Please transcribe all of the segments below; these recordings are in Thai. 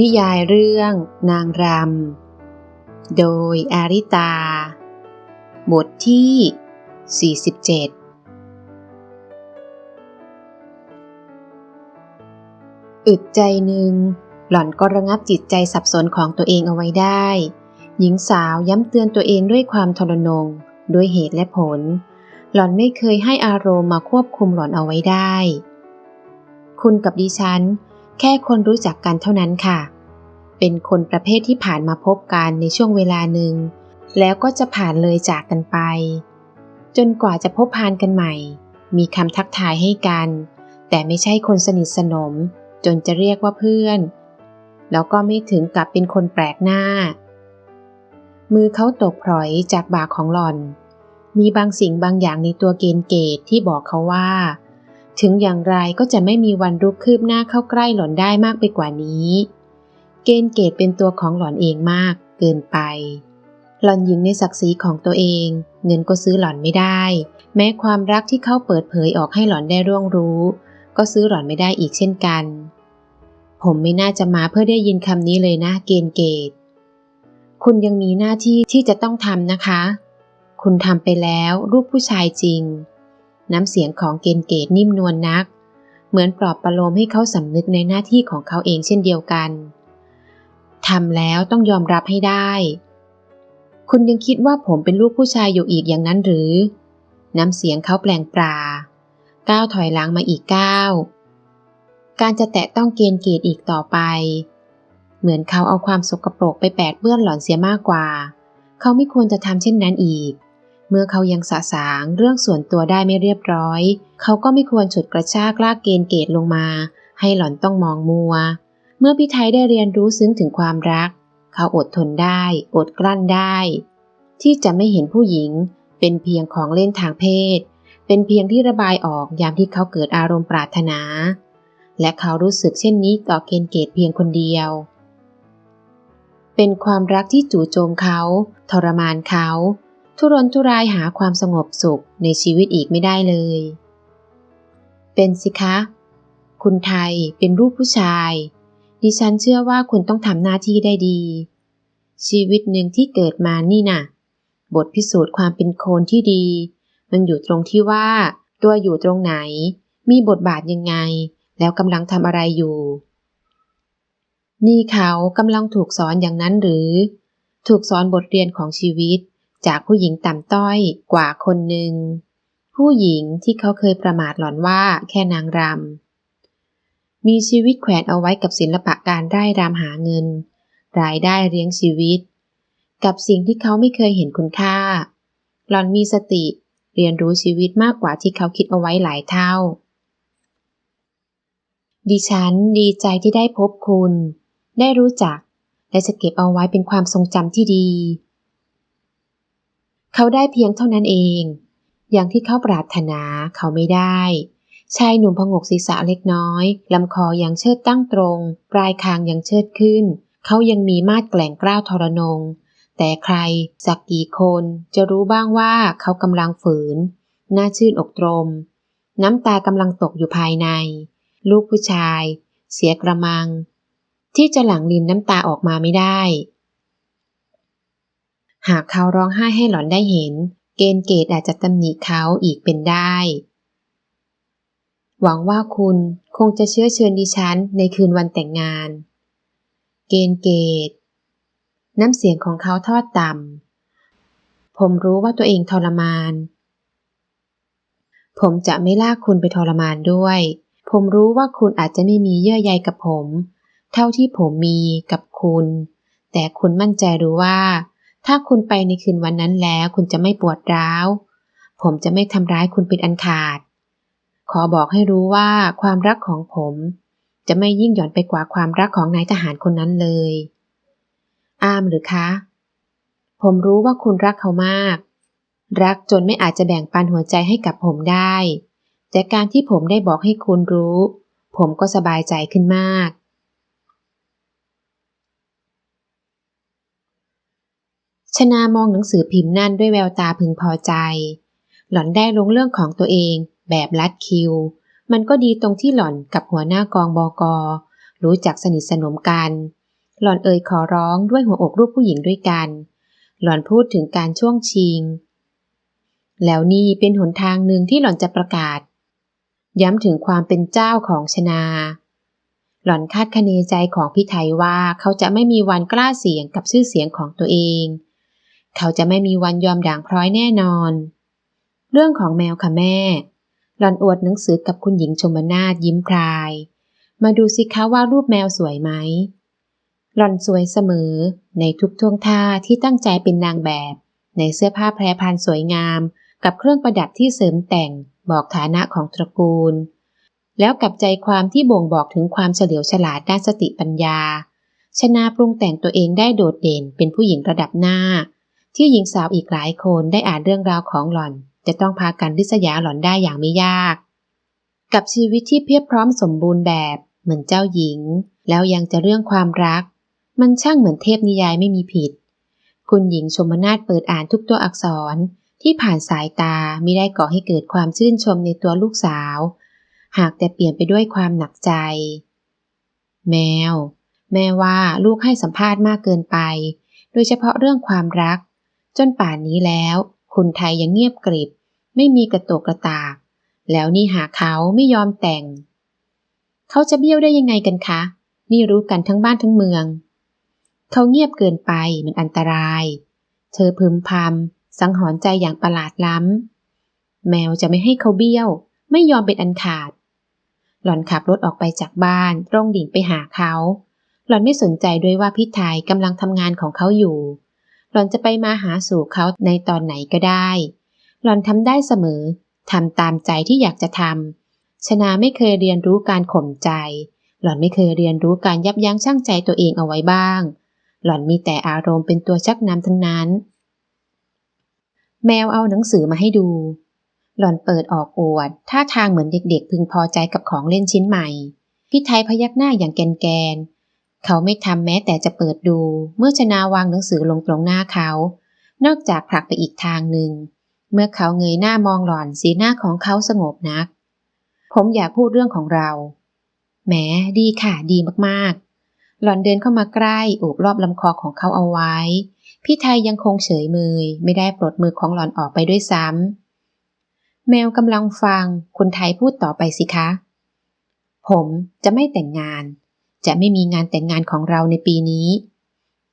นิยายเรื่องนางรำ โดยอาริตา บทที่ 47 อึดใจหนึ่ง หล่อนก็ระงับจิตใจสับสนของตัวเองเอาไว้ได้ หญิงสาวย้ำเตือนตัวเองด้วยความทรนง ด้วยเหตุและผล หล่อนไม่เคยให้อารมณ์มาควบคุมหล่อนเอาไว้ได้ คุณกับดิฉัน แค่คนรู้จักกันเท่านั้นค่ะ เป็นคนประเภทที่ผ่านมาพบกันในช่วงเวลาหนึ่ง แล้วก็จะผ่านเลยจากกันไป จนกว่าจะพบพานกันใหม่ มีคำทักทายให้กัน แต่ไม่ใช่คนสนิทสนม จนจะเรียกว่าเพื่อน แล้วก็ไม่ถึงกับเป็นคนแปลกหน้า มือเขาตกพลอยจากบ่าของหล่อน มีบางสิ่งบางอย่างในตัวเกณฑ์เกตที่บอกเขาว่า ถึงอย่างไรก็จะไม่มีวันรุกคืบหน้าเข้าใกล้หล่อนได้มากไปกว่านี้ เกณฑ์เกตเป็นตัวของหล่อนเองมาก เกินไป หล่อนยิงในศักดิ์ศรีของตัวเอง เงินก็ซื้อหล่อนไม่ได้ แม้ความรักที่เขาเปิดเผยออกให้หล่อนได้ร่วงรู้ ก็ซื้อหล่อนไม่ได้อีกเช่นกัน ผมไม่น่าจะมาเพื่อได้ยินคำนี้เลยนะ เกณฑ์เกต คุณยังมีหน้าที่ที่จะต้องทำนะคะ คุณทำไปแล้วรูปผู้ชายจริง น้ำเสียงของเกณฑ์เกตนิ่มนวลนนัก เหมือนปลอบประโลมให้เขาสำนึกในหน้าที่ของเขาเองเช่นเดียวกันทำแล้วต้องยอมรับให้ได้ คุณยังคิดว่าผมเป็นลูกผู้ชายอยู่อีกอย่างนั้นหรือ น้ำเสียงเขาแปลงปลาก้าวถอยหลังมาอีกก้าวการจะแตะต้องเกณฑ์เกตอีกต่อไป เหมือนเขาเอาความสกปรกไปแปดเปื้อนหล่อนเสียมากกว่า เขาไม่ควรจะทำเช่นนั้นอีก เมื่อเขายังสะสางเรื่องส่วนตัวได้ไม่เรียบร้อย เขาก็ไม่ควรฉุดกระชากลากเกณฑ์เกตลงมา ให้หล่อนต้องมองมัว เมื่อพี่ไทยได้เรียนรู้ซึ้งถึงความรัก เขาอดทนได้ อดกลั้นได้ ที่จะไม่เห็นผู้หญิง เป็นเพียงของเล่นทางเพศ เป็นเพียงที่ระบายออกยามที่เขาเกิดอารมณ์ปรารถนา และเขารู้สึกเช่นนี้ต่อเกณฑ์เกตเพียงคนเดียว เป็นความรักที่จู่โจมเขา ทรมานเขา ทุรนทุรายหาความสงบสุขในชีวิตอีกไม่ได้เลย เป็นสิคะ คุณไทยเป็นรูปผู้ชาย ดิฉันเชื่อว่าคุณต้องทำหน้าที่ได้ดี ชีวิตหนึ่งที่เกิดมานี่นะ่ะ บทพิสูจน์ความเป็นคนที่ดี มันอยู่ตรงที่ว่า ตัวอยู่ตรงไหน มีบทบาทยังไง แล้วกำลังทำอะไรอยู่ นี่เขากำลังถูกสอนอย่างนั้นหรือ ถูกสอนบทเรียนของชีวิต จากผู้หญิงต่ำต้อยกว่าคนหนึ่ง ผู้หญิงที่เขาเคยประมาทหลอนว่าแค่นางรำ มีชีวิตแขวนเอาไว้กับศิลปะการได้รำหาเงิน รายได้เลี้ยงชีวิต กับสิ่งที่เขาไม่เคยเห็นคุณค่า หลอนมีสติเรียนรู้ชีวิตมากกว่าที่เขาคิดเอาไว้หลายเท่า ดิฉันดีใจที่ได้พบคุณ ได้รู้จัก และจะเก็บเอาไว้เป็นความทรงจำที่ดี เขาได้เพียงเท่านั้นเอง อย่างที่เขาปรารถนาเขาไม่ได้ ชายหนุ่มพงกศีรษะเล็กน้อยลำคอยังเชิดตั้งตรง ปลายคางยังเชิดขึ้น เขายังมีมาดแกล่งกล้าวทรนง แต่ใครสักกี่คนจะรู้บ้างว่าเขากำลังฝืน หน้าชื่นอกตรม น้ำตากำลังตกอยู่ภายใน ลูกผู้ชาย เสียกระมัง ที่จะหลั่งลินน้ำตาออกมาไม่ได้ หากเขาร้องไห้ให้หล่อนได้เห็น เกณฑ์เกตอาจจะตำหนิเขาอีกเป็นได้ หวังว่าคุณคงจะเชื้อเชิญดิฉันในคืนวันแต่งงาน เกณฑ์เกต น้ำเสียงของเขาทอดต่ำ ผมรู้ว่าตัวเองทรมาน ผมจะไม่ลากคุณไปทรมานด้วย ผมรู้ว่าคุณอาจจะไม่มีเยื่อใยกับผม เท่าที่ผมมีกับคุณ แต่คุณมั่นใจรู้ว่า ถ้าคุณไปในคืนวันนั้นแล้วคุณจะไม่ปวดร้าว ผมจะไม่ทำร้ายคุณเป็นอันขาด ขอบอกให้รู้ว่าความรักของผม จะไม่ยิ่งหย่อนไปกว่าความรักของนายทหารคนนั้นเลย อามหรือคะ ผมรู้ว่าคุณรักเขามาก รักจนไม่อาจจะแบ่งปันหัวใจให้กับผมได้ แต่การที่ผมได้บอกให้คุณรู้ ผมก็สบายใจขึ้นมาก ชนามองหนังสือพิมพ์นั่นด้วยแววตาพึงพอใจ หล่อนได้ลงเรื่องของตัวเอง แบบลัดคิว มันก็ดีตรงที่หล่อนกับหัวหน้ากองบอกอรู้จักสนิทสนมกัน หล่อนเอ่ยขอร้องด้วยหัวอกรูปผู้หญิงด้วยกัน หล่อนพูดถึงการช่วงชิง แล้วนี่เป็นหนทางหนึ่งที่หล่อนจะประกาศ ย้ำถึงความเป็นเจ้าของชนา หล่อนคาดคะเนใจของพี่ไทยว่าเขาจะไม่มีวันกล้าเสี่ยงกับชื่อเสียงของตัวเอง เขาจะไม่มีวันยอมด่างพร้อยแน่นอน เรื่องของแมวค่ะแม่ หลอนอวดหนังสือกับคุณหญิงชมนาฏยิ้มคลาย มาดูสิคะว่ารูปแมวสวยไหม หลอนสวยเสมอ ในทุกท่วงท่าที่ตั้งใจเป็นนางแบบ ในเสื้อผ้าแพรพันสวยงาม กับเครื่องประดับที่เสริมแต่งบอกฐานะของตระกูล แล้วกับใจความที่บ่งบอกถึงความเฉลียวฉลาดด้านสติปัญญาชนาปรุงแต่งตัวเองได้โดดเด่นเป็นผู้หญิงระดับหน้า ที่หญิงสาวอีกหลายคนได้อ่านเรื่องราวของหล่อน จะต้องพากันริษยาหล่อนได้อย่างไม่ยาก กับชีวิตที่เพียบพร้อมสมบูรณ์แบบเหมือนเจ้าหญิง แล้วยังจะเรื่องความรัก มันช่างเหมือนเทพนิยายไม่มีผิด คุณหญิงชมนาฏเปิดอ่านทุกตัวอักษรที่ผ่านสายตาไม่ได้ก่อให้เกิดความชื่นชมในตัวลูกสาว หากแต่เปลี่ยนไปด้วยความหนักใจ แมว แม่ว่าลูกให้สัมภาษณ์มากเกินไป โดยเฉพาะเรื่องความรัก จนป่านนี้แล้วคุณไทยยังเงียบกริบ ไม่มีกระตกกระตาก แล้วนี่หาเขาไม่ยอมแต่ง เขาจะเบี้ยวได้ยังไงกันคะ นี่รู้กันทั้งบ้านทั้งเมือง เขาเงียบเกินไปมันอันตราย เธอพึมพำสังหรณ์ใจอย่างประหลาดล้ำ แมวจะไม่ให้เขาเบี้ยว ไม่ยอมเป็นอันขาด หล่อนขับรถออกไปจากบ้านตรงดิ่งไปหาเขาหล่อนไม่สนใจด้วยว่าพี่ไทยกำลังทำงานของเขาอยู่ หล่อนจะไปมาหาสู่เขาในตอนไหนก็ได้ หล่อนทำได้เสมอทำตามใจที่อยากจะทำชนาไม่เคยเรียนรู้การข่มใจ หล่อนไม่เคยเรียนรู้การยับยั้งชั่งใจตัวเองเอาไว้บ้าง หล่อนมีแต่อารมณ์เป็นตัวชักนำทั้งนั้น แมวเอาหนังสือมาให้ดู หล่อนเปิดออกอวดท่าทางเหมือนเด็กๆ พึงพอใจกับของเล่นชิ้นใหม่พี่ไทยพยักหน้าอย่างแกนๆ เขาไม่ทำแม้แต่จะเปิดดู เมื่อชนาวางหนังสือลงตรงหน้าเขา นอกจากผลักไปอีกทางหนึ่ง เมื่อเขาเงยหน้ามองหล่อนสีหน้าของเขาสงบนัก ผมอยากพูดเรื่องของเรา แหมดีค่ะ ดีมากๆ หล่อนเดินเข้ามาใกล้โอบรอบลำคอของเขาเอาไว้ พี่ไทยยังคงเฉยเมยไม่ได้ปลดมือของหล่อนออกไปด้วยซ้ำแมวกำลังฟังคุณไทยพูดต่อไปสิคะ ผมจะไม่แต่งงาน จะไม่มีงานแต่งงานของเราในปีนี้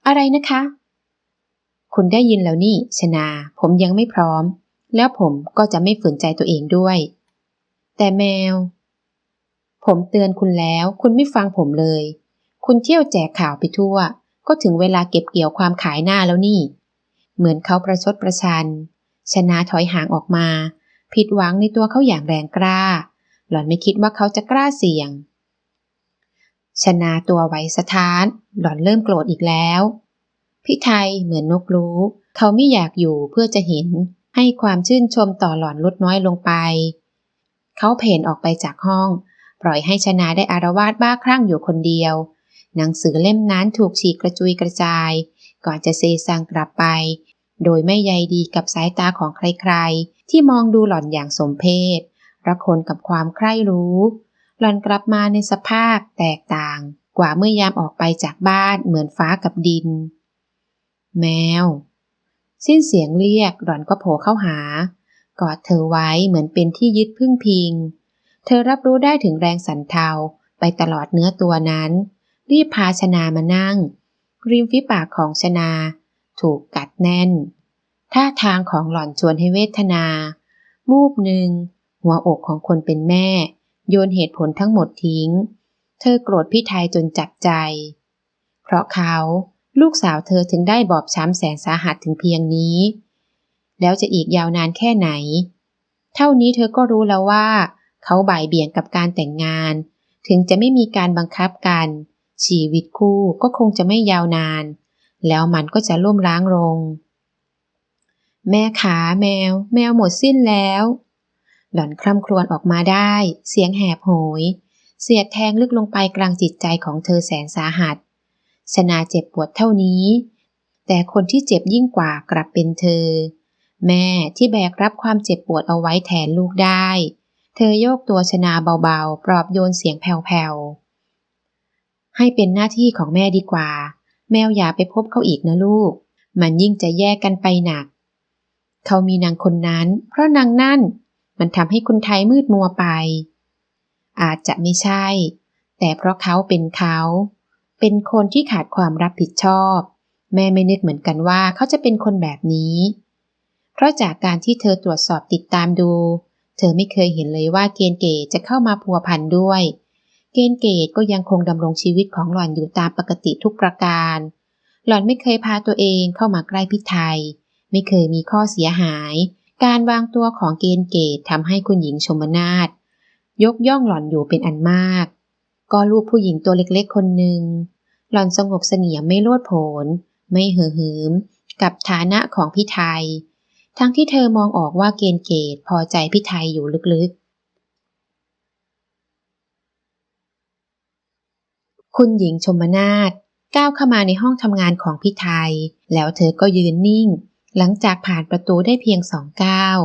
อะไรนะคะ คุณได้ยินแล้วนี่ชนา ผมยังไม่พร้อม แล้วผมก็จะไม่ฝืนใจตัวเองด้วย แต่แมว ผมเตือนคุณแล้ว คุณไม่ฟังผมเลย คุณเที่ยวแจกข่าวไปทั่ว ก็ถึงเวลาเก็บเกี่ยวความขายหน้าแล้วนี่ เหมือนเขาประชดประชัน ชนะถอยห่างออกมา ผิดหวังในตัวเขาอย่างแรงกล้า หล่อนไม่คิดว่าเขาจะกล้าเสี่ยง ชนะตัวไหวสะท้าน หล่อนเริ่มโกรธอีกแล้ว พี่ไทยเหมือนนกรู้ เขาไม่อยากอยู่เพื่อจะเห็น ให้ความชื่นชมต่อหล่อนลดน้อยลงไป เขาเพ่นออกไปจากห้อง ปล่อยให้ชนะได้อารวาสบ้าคลั่งอยู่คนเดียว หนังสือเล่มนั้นถูกฉีกกระจุยกระจาย ก่อนจะเซซังกลับไป โดยไม่ใยดีกับสายตาของใครๆ ที่มองดูหล่อนอย่างสมเพชรักคนกับความใคร่รู้ หล่อนกลับมาในสภาพแตกต่างกว่าเมื่อยามออกไปจากบ้านเหมือนฟ้ากับดิน แมว สิ้นเสียงเรียกหล่อนก็โผล่เข้าหา กอดเธอไว้เหมือนเป็นที่ยึดพึ่งพิง เธอรับรู้ได้ถึงแรงสั่นเทาไปตลอดเนื้อตัวนั้น รีบพาชนามานั่ง ริมฝีปากของชนา ถูกกัดแน่น ท่าทางของหล่อนชวนให้เวทนามูบหนึ่งหัวอกของคนเป็นแม่ โยนเหตุผลทั้งหมดทิ้ง เธอโกรธพี่ไทยจนจับใจ เพราะเขาลูกสาวเธอถึงได้บอบช้ำแสนสาหัสถึงเพียงนี้ แล้วจะอีกยาวนานแค่ไหน เท่านี้เธอก็รู้แล้วว่า เขาบ่ายเบี่ยงกับการแต่งงาน ถึงจะไม่มีการบังคับกัน ชีวิตคู่ก็คงจะไม่ยาวนาน แล้วมันก็จะล่มล้างลง แม่ขาแมว แมวหมดสิ้นแล้ว หล่อนคร่ำครวญออกมาได้ เสียงแหบโหย เสียดแทงลึกลงไปกลางจิตใจของเธอแสนสาหัส ชนาเจ็บปวดเท่านี้ แต่คนที่เจ็บยิ่งกว่ากลับเป็นเธอ แม่ที่แบกรับความเจ็บปวดเอาไว้แทนลูกได้ เธอโยกตัวชนาเบาๆ ปลอบโยนเสียงแผ่วๆ ให้เป็นหน้าที่ของแม่ดีกว่า แมวอย่าไปพบเขาอีกนะลูก มันยิ่งจะแยกกันไปหนัก เขามีนางคนนั้น เพราะนางนั่น มันทำให้คุณไทยมืดมัวไป อาจจะไม่ใช่ แต่เพราะเขาเป็นเขา เป็นคนที่ขาดความรับผิดชอบ แม่ไม่นึกเหมือนกันว่าเขาจะเป็นคนแบบนี้ เพราะจากการที่เธอตรวจสอบติดตามดู เธอไม่เคยเห็นเลยว่าเกณฑ์เกตจะเข้ามาพัวพันด้วย เกณฑ์เกตก็ยังคงดำรงชีวิตของหล่อนอยู่ตามปกติทุกประการ หล่อนไม่เคยพาตัวเองเข้ามาใกล้พิไทย ไม่เคยมีข้อเสียหาย การวางตัวของเกณฑ์เกตทำให้คุณหญิงชมนาทยกย่องหล่อนอยู่เป็นอันมาก ก็ลูกผู้หญิงตัวเล็กๆคนหนึ่ง หล่อนสงบเสนียมไม่โลดโผน ไม่เห่อหืม กับฐานะของพี่ไทย ทั้งที่เธอมองออกว่าเกณฑ์เกตพอใจพี่ไทยอยู่ลึกๆ คุณหญิงชมนาทก้าวเข้ามาในห้องทำงานของพี่ไทย แล้วเธอก็ยืนนิ่ง หลังจากผ่านประตูได้เพียงสองก้าว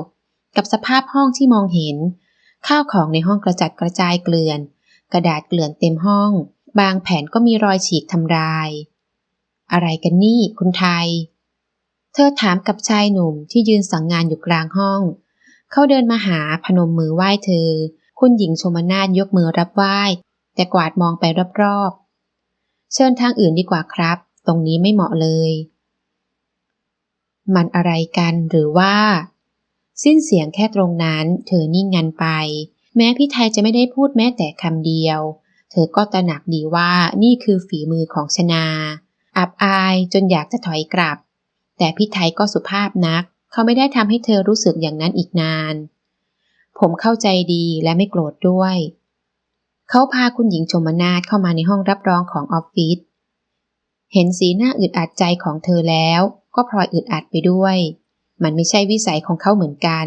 กับสภาพห้องที่มองเห็น ข้าวของในห้องกระจัดกระจายเกลื่อน กระดาษเกลื่อนเต็มห้อง บางแผ่นก็มีรอยฉีกทำลาย อะไรกันนี่คุณไทย เธอถามกับชายหนุ่มที่ยืนสั่งงานอยู่กลางห้อง เขาเดินมาหาพนมมือไหว้เธอ คุณหญิงชมนาทยกมือรับไหว้ แต่กวาดมองไปรอบๆ เชิญทางอื่นดีกว่าครับ ตรงนี้ไม่เหมาะเลย มันอะไรกันหรือว่า สิ้นเสียงแค่ตรงนั้น เธอนิ่งงันไป แม้พี่ไทยจะไม่ได้พูดแม้แต่คำเดียว เธอก็ตระหนักดีว่านี่คือฝีมือของชนา อับอายจนอยากจะถอยกลับ แต่พี่ไทยก็สุภาพนัก เขาไม่ได้ทำให้เธอรู้สึกอย่างนั้นอีกนาน ผมเข้าใจดีและไม่โกรธด้วย เขาพาคุณหญิงชมนาทเข้ามาในห้องรับรองของออฟฟิศเห็นสีหน้าอึดอัดใจของเธอแล้ว ก็พลอยอึดอัดไปด้วย มันไม่ใช่วิสัยของเขาเหมือนกัน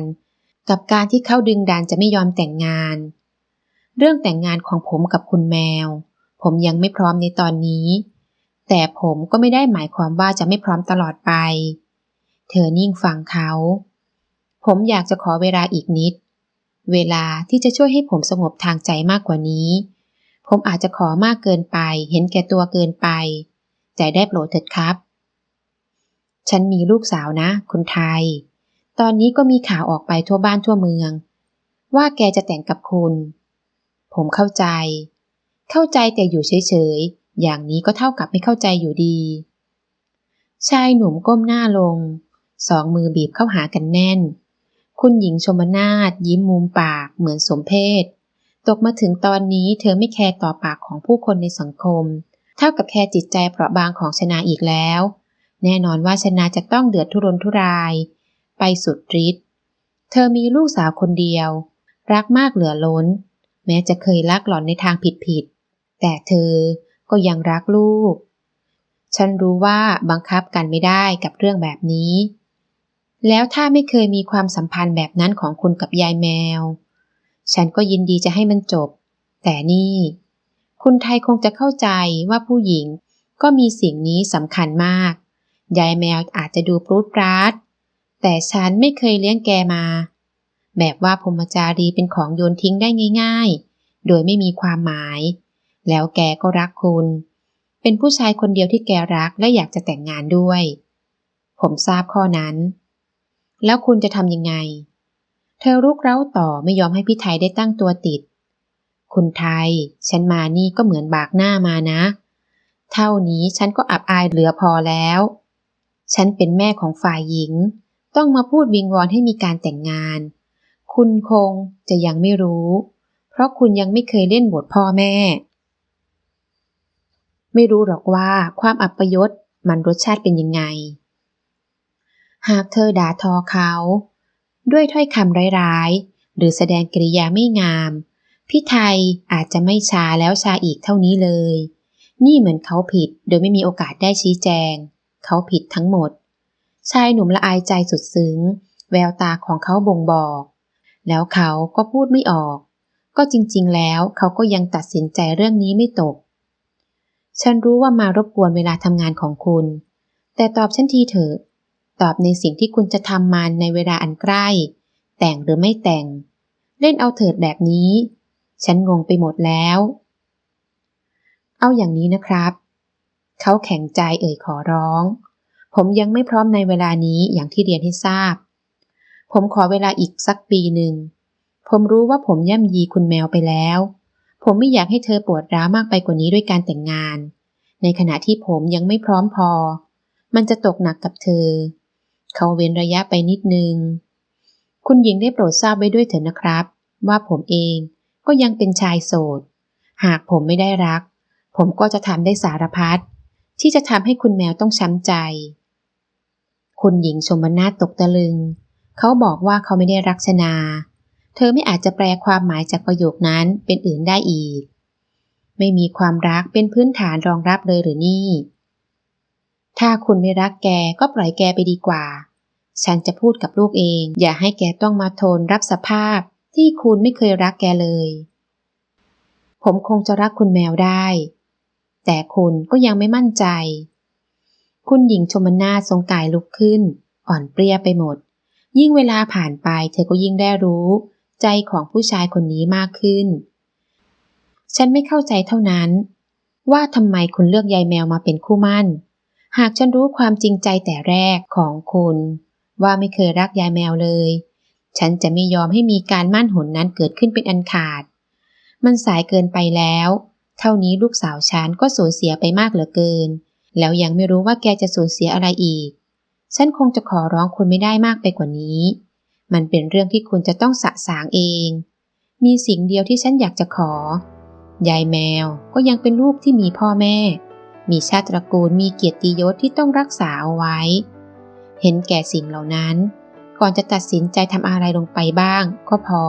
กับการที่เขาดึงดันจะไม่ยอมแต่งงาน เรื่องแต่งงานของผมกับคุณแมว ผมยังไม่พร้อมในตอนนี้ แต่ผมก็ไม่ได้หมายความว่าจะไม่พร้อมตลอดไป เธอนิ่งฟังเขา ผมอยากจะขอเวลาอีกนิด เวลาที่จะช่วยให้ผมสงบทางใจมากกว่านี้ ผมอาจจะขอมากเกินไป เห็นแก่ตัวเกินไป ใจได้โปรดเถิดครับ ฉันมีลูกสาวนะคุณไทย ตอนนี้ก็มีข่าวออกไปทั่วบ้านทั่วเมือง ว่าแกจะแต่งกับคุณ ผมเข้าใจ เข้าใจแต่อยู่เฉยๆ อย่างนี้ก็เท่ากับไม่เข้าใจอยู่ดี ชายหนุ่มก้มหน้าลง สองมือบีบเข้าหากันแน่น คุณหญิงชมนาทยิ้มมุมปากเหมือนสมเพศ ตกมาถึงตอนนี้เธอไม่แคร์ต่อปากของผู้คนในสังคม เท่ากับแคร์จิตใจเปราะบางของชนาอีกแล้ว แน่นอนว่าชนาจะต้องเดือดทุรนทุราย ไปสุดฤทธิ์เธอมีลูกสาวคนเดียว รักมากเหลือล้น แม้จะเคยลักหล่อนในทางผิดๆแต่เธอก็ยังรักลูก ฉันรู้ว่าบังคับกันไม่ได้กับเรื่องแบบนี้ แล้วถ้าไม่เคยมีความสัมพันธ์แบบนั้นของคุณกับยายแมว ฉันก็ยินดีจะให้มันจบ แต่นี่ คุณไทยคงจะเข้าใจว่าผู้หญิงก็มีสิ่งนี้สำคัญมาก ยายแมวอาจจะดูปรุดปราด แต่ฉันไม่เคยเลี้ยงแกมา แบบว่าพรมจารีเป็นของโยนทิ้งได้ง่ายๆ โดยไม่มีความหมาย แล้วแกก็รักคุณ เป็นผู้ชายคนเดียวที่แกรักและอยากจะแต่งงานด้วย ผมทราบข้อนั้น แล้วคุณจะทำยังไง เธอรุกเร้าต่อไม่ยอมให้พี่ไทยได้ตั้งตัวติด คุณไทย ฉันมานี่ก็เหมือนบากหน้ามานะ เท่านี้ฉันก็อับอายเหลือพอแล้ว ฉันเป็นแม่ของฝ่ายหญิง ต้องมาพูดวิงวอนให้มีการแต่งงาน คุณคงจะยังไม่รู้ เพราะคุณยังไม่เคยเล่นบทพ่อแม่ ไม่รู้หรอกว่าความอัปยศมันรสชาติเป็นยังไง หากเธอด่าทอเขา ด้วยถ้อยคำร้ายๆ หรือแสดงกริยาไม่งาม พี่ไทยอาจจะไม่ชาแล้วชาอีกเท่านี้เลย นี่เหมือนเขาผิดโดยไม่มีโอกาสได้ชี้แจง เขาผิดทั้งหมด ชายหนุ่มละอายใจสุดซึ้ง แววตาของเขาบ่งบอก แล้วเขาก็พูดไม่ออก ก็จริงๆ แล้วเขาก็ยังตัดสินใจเรื่องนี้ไม่ตก ฉันรู้ว่ามารบกวนเวลาทำงานของคุณ แต่ตอบฉันทีเถอะ ตอบในสิ่งที่คุณจะทำมันในเวลาอันใกล้ แต่งหรือไม่แต่ง เล่นเอาเถิดแบบนี้ ฉันงงไปหมดแล้ว เอาอย่างนี้นะครับ เขาแข็งใจเอ่ยขอร้อง ผมยังไม่พร้อมในเวลานี้อย่างที่เรียนให้ทราบ ผมขอเวลาอีกสักปีหนึ่ง ผมรู้ว่าผมย่ำยีคุณแมวไปแล้ว ผมไม่อยากให้เธอปวดร้าวมากไปกว่านี้ด้วยการแต่งงาน ในขณะที่ผมยังไม่พร้อมพอ มันจะตกหนักกับเธอ เขาเว้นระยะไปนิดนึง คุณหญิงได้โปรดทราบไว้ด้วยเถิดนะครับ ว่าผมเองก็ยังเป็นชายโสด หากผมไม่ได้รัก ผมก็จะทำได้สารพัด ที่จะทำให้คุณแมวต้องช้ำใจ คุณหญิงชมนาตกตะลึง เขาบอกว่าเขาไม่ได้รักชนา เธอไม่อาจจะแปลความหมายจากประโยคนั้นเป็นอื่นได้อีก ไม่มีความรักเป็นพื้นฐานรองรับเลยหรือนี่ ถ้าคุณไม่รักแกก็ปล่อยแกไปดีกว่า ฉันจะพูดกับลูกเอง อย่าให้แกต้องมาทนรับสภาพที่คุณไม่เคยรักแกเลย ผมคงจะรักคุณแมวได้ แต่คุณก็ยังไม่มั่นใจ คุณหญิงชมนาทรงกายลุกขึ้น อ่อนเปรี้ยไปหมด ยิ่งเวลาผ่านไปเธอก็ยิ่งได้รู้ ใจของผู้ชายคนนี้มากขึ้น ฉันไม่เข้าใจเท่านั้น ว่าทำไมคุณเลือกยายแมวมาเป็นคู่มั่น หากฉันรู้ความจริงใจแต่แรกของคุณ ว่าไม่เคยรักยายแมวเลย ฉันจะไม่ยอมให้มีการมั่นหนนั้นเกิดขึ้นเป็นอันขาด มันสายเกินไปแล้ว เท่านี้ลูกสาวฉันก็สูญเสียไปมากเหลือเกิน แล้วยังไม่รู้ว่าแกจะสูญเสียอะไรอีก ฉันคงจะขอร้องคุณไม่ได้มากไปกว่านี้ มันเป็นเรื่องที่คุณจะต้องสะสางเอง มีสิ่งเดียวที่ฉันอยากจะขอ ยายแมวก็ยังเป็นลูกที่มีพ่อแม่ มีชาติตระกูลมีเกียรติยศที่ต้องรักษาเอาไว้ เห็นแก่สิ่งเหล่านั้น ก่อนจะตัดสินใจทำอะไรลงไปบ้าง ก็พอ